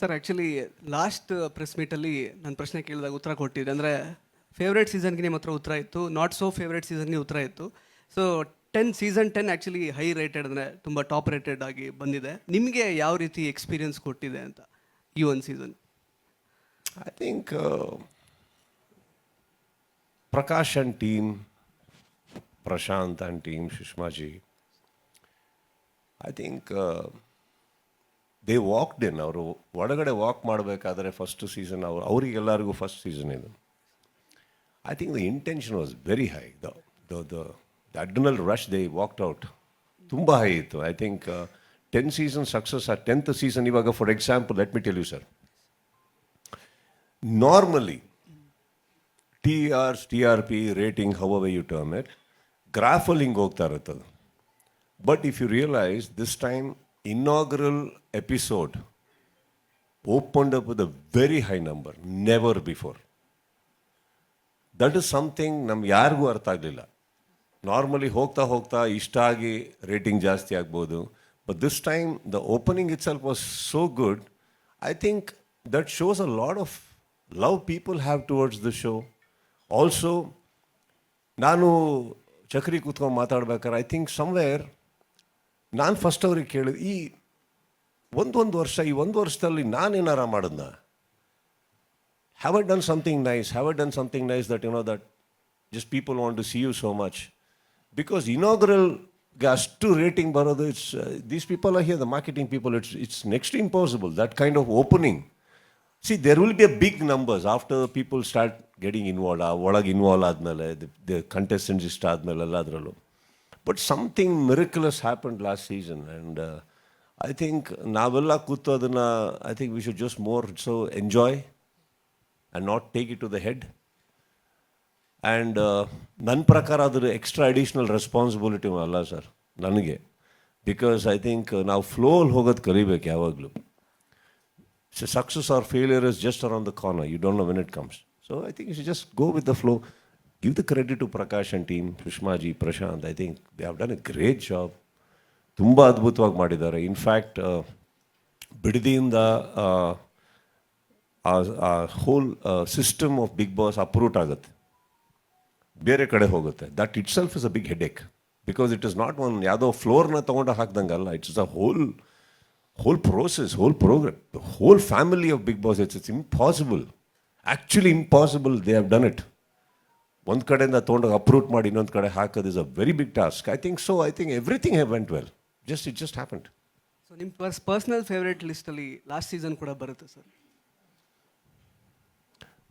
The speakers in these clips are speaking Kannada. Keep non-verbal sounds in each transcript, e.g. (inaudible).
ಸರ್ ಆ್ಯಕ್ಚುಲಿ ಲಾಸ್ಟ್ ಪ್ರೆಸ್ ಮೀಟಲ್ಲಿ ನನ್ನ ಪ್ರಶ್ನೆ ಕೇಳಿದಾಗ ಉತ್ತರ ಕೊಟ್ಟಿದ್ದೆ. ಅಂದರೆ ಫೇವ್ರೇಟ್ ಸೀಸನ್ಗೆ ನಿಮ್ಮ ಹತ್ರ ಉತ್ತರ ಇತ್ತು ನಾಟ್ ಸೋ ಫೇವ್ರೇಟ್ ಸೀಸನ್ಗೆ ಉತ್ತರ ಇತ್ತು. So ten season ten actually high rated ಅಂದರೆ ತುಂಬ ಟಾಪ್ ರೇಟೆಡ್ ಆಗಿ ಬಂದಿದೆ. ನಿಮಗೆ ಯಾವ ರೀತಿ ಎಕ್ಸ್ಪೀರಿಯನ್ಸ್ ಕೊಟ್ಟಿದೆ ಅಂತ ಈ ಒಂದು season I think Prakash and team Prashant and team Sushmaji I I think walk in. ಅವರು ಒಳಗಡೆ ವಾಕ್ ಮಾಡಬೇಕಾದ್ರೆ ಫಸ್ಟ್ ಸೀಸನ್ ಅವರು ಅವರಿಗೆಲ್ಲರಿಗೂ ಫಸ್ಟ್ ಸೀಸನ್ ಇದು. I think the intention was very high the the the additional rush they walked out ತುಂಬ ಹೈ ಇತ್ತು. I think ten season success ಆ ಟೆಂತ್ ಸೀಸನ್ ಇವಾಗ for example let me tell you sir normally T Rs T R P rating however you term it ಗ್ರಾಫಲ್ಲಿ ಹಿಂಗೆ ಹೋಗ್ತಾ ಇರುತ್ತದು. But if you realise this time inaugural episode opened up with a very high number never before that is something ನಮ್ಗೆ ಯಾರಿಗೂ ಅರ್ಥ ಆಗಲಿಲ್ಲ. ನಾರ್ಮಲಿ ಹೋಗ್ತಾ ಹೋಗ್ತಾ ಇಷ್ಟ ಆಗಿ ರೇಟಿಂಗ್ ಜಾಸ್ತಿ ಆಗ್ಬೋದು but this time the opening itself was so good I think that shows a lot of love people have towards the show also ನಾನು ಚಕ್ರಿ ಕೂತ್ಕೊಂಡು ಮಾತಾಡ್ಬೇಕಾದ್ರೆ ಐ ಥಿಂಕ್ ಸಮ್ವೇರ್ ನಾನು ಫಸ್ಟ್ ಅವ್ರಿಗೆ ಕೇಳಿದ, ಈ ಒಂದೊಂದು ವರ್ಷ, ಈ ಒಂದು ವರ್ಷದಲ್ಲಿ ನಾನೇನಾರ ಮಾಡಿದ್ನ? Have I done something nice have I done something nice that you know that just people want to see you so much because inaugural ಅಷ್ಟು ರೇಟಿಂಗ್ ಬರೋದು it's these people are here the marketing people it's it's next impossible that kind of opening see there will be a big numbers after people start getting involve ಒಳಗೆ ಇನ್ವಾಲ್ವ್ ಆದಮೇಲೆ ದ ಕಂಟೆಸ್ಟೆಂಟ್ಸ್ ಇಷ್ಟ ಆದಮೇಲೆ ಎಲ್ಲ ಅದರಲ್ಲೂ but something miraculous happen last season and I think ನಾವೆಲ್ಲ ಕೂತು ಅದನ್ನು I think we should just more so enjoy and not take it to the head and ನನ್ನ ಪ್ರಕಾರ ಅದ್ರ ಎಕ್ಸ್ಟ್ರಾ ಅಡಿಷ್ನಲ್ ರೆಸ್ಪಾನ್ಸಿಬಿಲಿಟಿ ಅಲ್ಲ ಸರ್ ನನಗೆ ಬಿಕಾಸ್ ಐ ಥಿಂಕ್ ನಾವು ಫ್ಲೋಲ್ಲಿ ಹೋಗೋದು ಕಲಿಬೇಕು ಯಾವಾಗಲೂ success or failure is just around the corner you don't know when it comes so I think you just go with the flow give the credit to Prakash and team Sushmaji, Prashant I think they have done a great job ತುಂಬ ಅದ್ಭುತವಾಗಿ ಮಾಡಿದ್ದಾರೆ. ಇನ್ಫ್ಯಾಕ್ಟ್ ಬಿಡದಿಯಿಂದ ಆ whole system of Bigg Boss uproot ಆಗುತ್ತೆ. ಬೇರೆ ಕಡೆ ಹೋಗುತ್ತೆ. That itself is a big headache because it is not one ಯಾವುದೋ ಫ್ಲೋರ್ನ ತೊಗೊಂಡು ಹಾಕ್ದಂಗಲ್ಲ it's a whole whole process whole programme whole family of big boss it's it's impossible actually impossible they have done it ಒಂದು ಕಡೆಯಿಂದ ತೊಗೊಂಡೋಗಿ ಅಪ್ರೂಟ್ ಮಾಡಿ ಇನ್ನೊಂದು ಕಡೆ ಹಾಕೋದು is a very big task I think so I think everything have went well just it just happened so ನಿಮ್ಮ ಪರ್ಸ್ ಪರ್ಸ್ನಲ್ ಫೇವ್ರೇಟ್ ಲಿಸ್ಟಲ್ಲಿ ಲಾಸ್ಟ್ ಸೀಸನ್ ಕೂಡ ಬರುತ್ತೆ sir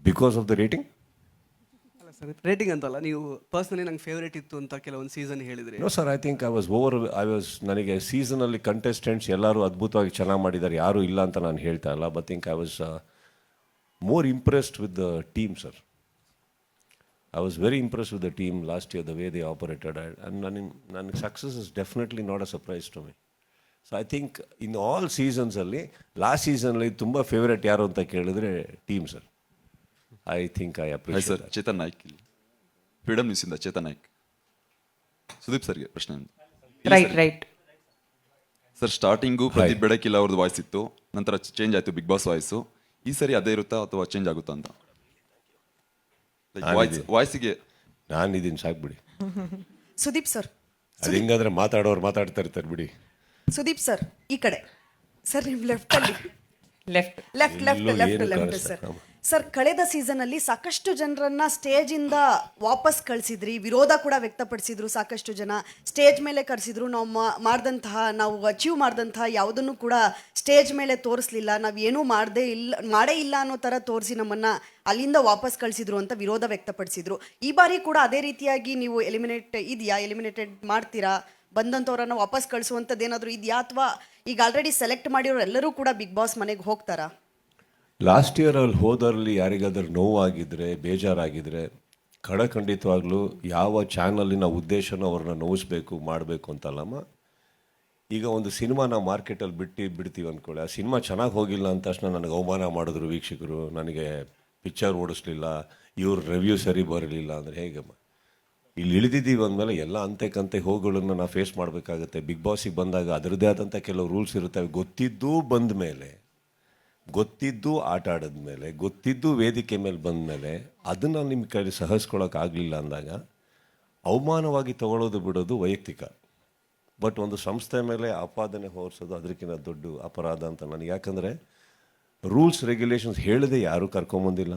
because of the rating ಅಲ್ಲ ಸರ್ ರೇಟಿಂಗ್ ಅಂತಲ್ಲ ನೀವು ಪರ್ಸ್ನಲಿ ನಂಗೆ ಫೇವ್ರೇಟ್ ಇತ್ತು ಅಂತ ಕೆಲವೊಂದು ಸೀಸನ್ ಹೇಳಿದ್ರಿ. No sir I think I was over I was ನನಗೆ ಸೀಸನಲ್ಲಿ ಕಂಟೆಸ್ಟೆಂಟ್ಸ್ ಎಲ್ಲರೂ ಅದ್ಭುತವಾಗಿ ಚೆನ್ನಾಗಿ ಮಾಡಿದ್ದಾರೆ ಯಾರೂ ಇಲ್ಲ ಅಂತ ನಾನು ಹೇಳ್ತಾ ಇಲ್ಲ but think I was more impressed with the team sir I was very impress with the team last year the way they operated and ನನಗೆ ನನಗೆ success is definitely not a surprise to me so I think in all ಸೀಸನ್ಸಲ್ಲಿ last ಸೀಸನಲ್ಲಿ ತುಂಬ ಫೇವ್ರೇಟ್ ಯಾರು ಅಂತ ಕೇಳಿದ್ರೆ team sir I think I appreciate sir Chetan Naik ಇಲ್ಲಿ. ಫ್ರೀಡಮ್ ನ್ಯೂಸಿಂದ ಚೇತನ್ ನಾಯ್ಕ್ ಸುದೀಪ್ ಸರ್ಗೆ ಪ್ರಶ್ನೆ right right sir. Starting Pradeep ಬೆಡಕಿಲ್ಲ ಅವ್ರದ್ದು ವಾಯ್ಸ್ ಇತ್ತು. ನಂತರ ಚೇಂಜ್ ಆಯಿತು ಬಿಗ್ ಬಾಸ್ ವಾಯ್ಸು ಈ ಸರಿ ಅದೇ ಇರುತ್ತಾ ಅಥವಾ ಚೇಂಜ್ ಆಗುತ್ತಾ ಅಂತ? ವಾಯ್ಸ್ ನಾನಿದ್ದೀನಿ. ವಾಯ್ಸಿಗೆ ನಾನಿದ್ದೀನಿ ಸಾಕ್ಬಿಡಿ (laughs) ಸುದೀಪ್ ಸರ್ ಅದು ಹಿಂಗಾದ್ರೆ ಮಾತಾಡೋರು ಮಾತಾಡ್ತಾ ಇರ್ತಾರೆ ಬಿಡಿ. ಸುದೀಪ್ ಸರ್ ಈ ಕಡೆ. ಸರ್ ನಿಮ್ ಲೆಫ್ಟ್ ಅಲ್ಲಿ. Left left left left left sir. Sir, ಕಳೆದ ಸೀಸನ್ ಅಲ್ಲಿ ಸಾಕಷ್ಟು ಜನರನ್ನ ಸ್ಟೇಜ್ ಇಂದ ವಾಪಸ್ ಕಳಿಸಿದ್ರಿ. ವಿರೋಧ ಕೂಡ ವ್ಯಕ್ತಪಡಿಸಿದ್ರು ಸಾಕಷ್ಟು ಜನ. ಸ್ಟೇಜ್ ಮೇಲೆ ಕರೆಸಿದ್ರು. ನಾವು ಮಾಡಿದಂತಹ, ನಾವು ಅಚೀವ್ ಮಾಡಿದಂತಹ ಯಾವುದನ್ನು ಕೂಡ ಸ್ಟೇಜ್ ಮೇಲೆ ತೋರಿಸ್ಲಿಲ್ಲ. ನಾವು ಏನೂ ಮಾಡದೇ ಇಲ್ಲ, ಮಾಡೇ ಇಲ್ಲ ಅನ್ನೋ ತರ ತೋರಿಸಿ ನಮ್ಮನ್ನ ಅಲ್ಲಿಂದ ವಾಪಸ್ ಕಳಿಸಿದ್ರು ಅಂತ ವಿರೋಧ ವ್ಯಕ್ತಪಡಿಸಿದ್ರು. ಈ ಬಾರಿ ಕೂಡ ಅದೇ ರೀತಿಯಾಗಿ ನೀವು ಎಲಿಮಿನೇಟ್ ಇದೆಯಾ? ಎಲಿಮಿನೇಟೆಡ್ ಮಾಡ್ತೀರಾ? ಬಂದಂಥವ್ರನ್ನ ವಾಪಸ್ ಕಳಿಸುವಂಥದ್ದು ಏನಾದರೂ ಇದೆಯಾ? ಅಥವಾ ಈಗ ಆಲ್ರೆಡಿ ಸೆಲೆಕ್ಟ್ ಮಾಡಿರೋ ಎಲ್ಲರೂ ಕೂಡ ಬಿಗ್ ಬಾಸ್ ಮನೆಗೆ ಹೋಗ್ತಾರಾ? ಲಾಸ್ಟ್ ಇಯರ್ ಅಲ್ಲಿ ಹೋದರಲ್ಲಿ ಯಾರಿಗಾದ್ರೂ ನೋವಾಗಿದ್ರೆ, ಬೇಜಾರಾಗಿದ್ರೆ ಖಡಖಂಡಿತವಾಗ್ಲೂ ಯಾವ ಚಾನಲಿನ ಉದ್ದೇಶನ ಅವ್ರನ್ನ ನೋವಿಸ್ಬೇಕು ಮಾಡಬೇಕು ಅಂತಲ್ಲಮ್ಮ? ಈಗ ಒಂದು ಸಿನಿಮಾ ನಾವು ಮಾರ್ಕೆಟಲ್ಲಿ ಬಿಟ್ಟು ಬಿಡ್ತೀವಿ ಅಂದ್ಕೊಳ್ಳಿ ಆ ಸಿನಿಮಾ ಚೆನ್ನಾಗಿ ಹೋಗಿಲ್ಲ ಅಂದ ತಕ್ಷಣ ನನಗೆ ಅವಮಾನ ಮಾಡಿದ್ರು ವೀಕ್ಷಕರು, ನನಗೆ ಪಿಕ್ಚರ್ ಓಡಿಸ್ಲಿಲ್ಲ, ಇವ್ರ ರಿವ್ಯೂ ಸರಿ ಬರಲಿಲ್ಲ ಅಂದರೆ ಹೇಗಮ್ಮ? ಇಲ್ಲಿ ಇಳಿದಿದ್ದೀವಿ ಅಂದಮೇಲೆ ಎಲ್ಲ ಅಂತೆ ಕಂತೆ ಹೋಗುಗಳನ್ನು ನಾವು ಫೇಸ್ ಮಾಡಬೇಕಾಗುತ್ತೆ. ಬಿಗ್ ಬಾಸಿಗೆ ಬಂದಾಗ ಅದರದ್ದೇ ಆದಂಥ ಕೆಲವು ರೂಲ್ಸ್ ಇರುತ್ತವೆ ಗೊತ್ತಿದ್ದೂ ಬಂದ ಮೇಲೆ ಗೊತ್ತಿದ್ದು ಆಟ ಆಡಿದ್ಮೇಲೆ, ಗೊತ್ತಿದ್ದು ವೇದಿಕೆ ಮೇಲೆ ಬಂದಮೇಲೆ ಅದನ್ನು ನಿಮ್ಮ ಕಡೆ ಸಹಿಸ್ಕೊಳ್ಳೋಕ್ಕಾಗಲಿಲ್ಲ ಅಂದಾಗ ಅವಮಾನವಾಗಿ ತಗೊಳ್ಳೋದು ಬಿಡೋದು ವೈಯಕ್ತಿಕ. ಬಟ್ ಒಂದು ಸಂಸ್ಥೆ ಮೇಲೆ ಆಪಾದನೆ ಹೋರಿಸೋದು ಅದಕ್ಕಿಂತ ದೊಡ್ಡ ಅಪರಾಧ ಅಂತ ನನಗೆ. ಯಾಕಂದರೆ ರೂಲ್ಸ್, ರೆಗ್ಯುಲೇಷನ್ಸ್ ಹೇಳದೆ ಯಾರೂ ಕರ್ಕೊಂಬಂದಿಲ್ಲ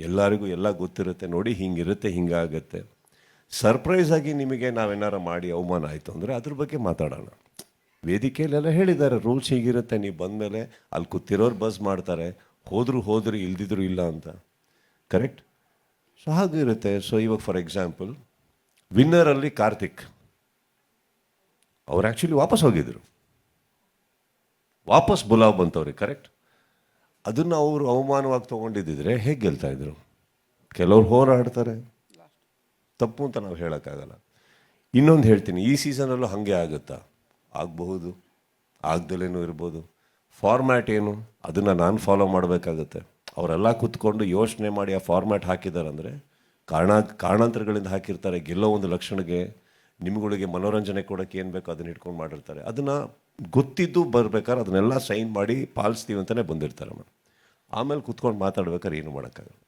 ಎಲ್ಲರಿಗೂ ಎಲ್ಲ ಗೊತ್ತಿರುತ್ತೆ, ನೋಡಿ ಹಿಂಗಿರುತ್ತೆ, ಹಿಂಗಾಗತ್ತೆ. ಸರ್ಪ್ರೈಸ್ ಆಗಿ ನಿಮಗೆ ನಾವೇನಾರ ಮಾಡಿ ಅವಮಾನ ಆಯಿತು ಅಂದರೆ ಅದ್ರ ಬಗ್ಗೆ ಮಾತಾಡೋಣ. ವೇದಿಕೆಯಲ್ಲೆಲ್ಲ ಹೇಳಿದ್ದಾರೆ, ರೂಲ್ಸ್ ಹೀಗಿರುತ್ತೆ, ನೀವು ಬಂದಮೇಲೆ ಅಲ್ಲಿ ಕೂತಿರೋರು ಬಸ್ ಮಾಡ್ತಾರೆ, ಹೋದರೂ ಹೋದರೂ, ಇಲ್ದಿದ್ರು ಇಲ್ಲ ಅಂತ. ಕರೆಕ್ಟ್ ಸೊ ಹಾಗಿರುತ್ತೆ ಸೊ ಇವಾಗ ಫಾರ್ ಎಕ್ಸಾಂಪಲ್ ವಿನ್ನರಲ್ಲಿ ಕಾರ್ತಿಕ್. ಅವ್ರು ಆ್ಯಕ್ಚುಲಿ ವಾಪಸ್ ಹೋಗಿದ್ರು. ವಾಪಸ್ ಬುಲಾವ್ ಬಂತವ್ರಿಗೆ ಕರೆಕ್ಟ್ ಅದನ್ನು ಅವರು ಅವಮಾನವಾಗಿ ತೊಗೊಂಡಿದ್ದಿದ್ರೆ ಹೇಗೆ ಗೆಲ್ತಾ ಇದ್ರು? ಕೆಲವ್ರು ಹೋರಾಡ್ತಾರೆ. ತಪ್ಪು ಅಂತ ನಾವು ಹೇಳೋಕ್ಕಾಗಲ್ಲ. ಇನ್ನೊಂದು ಹೇಳ್ತೀನಿ, ಈ ಸೀಸನಲ್ಲೂ ಹಾಗೆ ಆಗುತ್ತಾ? ಆಗಬಹುದು, ಆಗ್ದಲೇನೂ ಇರ್ಬೋದು. ಫಾರ್ಮ್ಯಾಟ್ ಏನು, ಅದನ್ನು ನಾನು ಫಾಲೋ ಮಾಡಬೇಕಾಗತ್ತೆ. ಅವರೆಲ್ಲ ಕೂತ್ಕೊಂಡು ಯೋಚನೆ ಮಾಡಿ ಆ ಫಾರ್ಮ್ಯಾಟ್ ಹಾಕಿದ್ದಾರೆ ಅಂದರೆ ಕಾರಣ, ಕಾರಣಾಂತರಗಳಿಂದ ಹಾಕಿರ್ತಾರೆ. ಗೆಲ್ಲೋ ಒಂದು ಲಕ್ಷಣಕ್ಕೆ, ನಿಮ್ಗಳಿಗೆ ಮನೋರಂಜನೆ ಕೊಡೋಕ್ಕೆ ಏನು ಬೇಕೋ ಅದನ್ನ ಇಟ್ಕೊಂಡು ಮಾಡಿರ್ತಾರೆ. ಅದನ್ನು ಗೊತ್ತಿದ್ದು ಬರ್ಬೇಕಾದ್ರೆ ಅದನ್ನೆಲ್ಲ ಸೈನ್ ಮಾಡಿ ಪಾಲಿಸ್ತೀವಿ ಅಂತಲೇ ಬಂದಿರ್ತಾರೆ ಮೇಡಮ್. ಆಮೇಲೆ ಕೂತ್ಕೊಂಡು ಮಾತಾಡ್ಬೇಕಾದ್ರೆ ಏನು ಮಾಡೋಕ್ಕಾಗಲ್ಲ.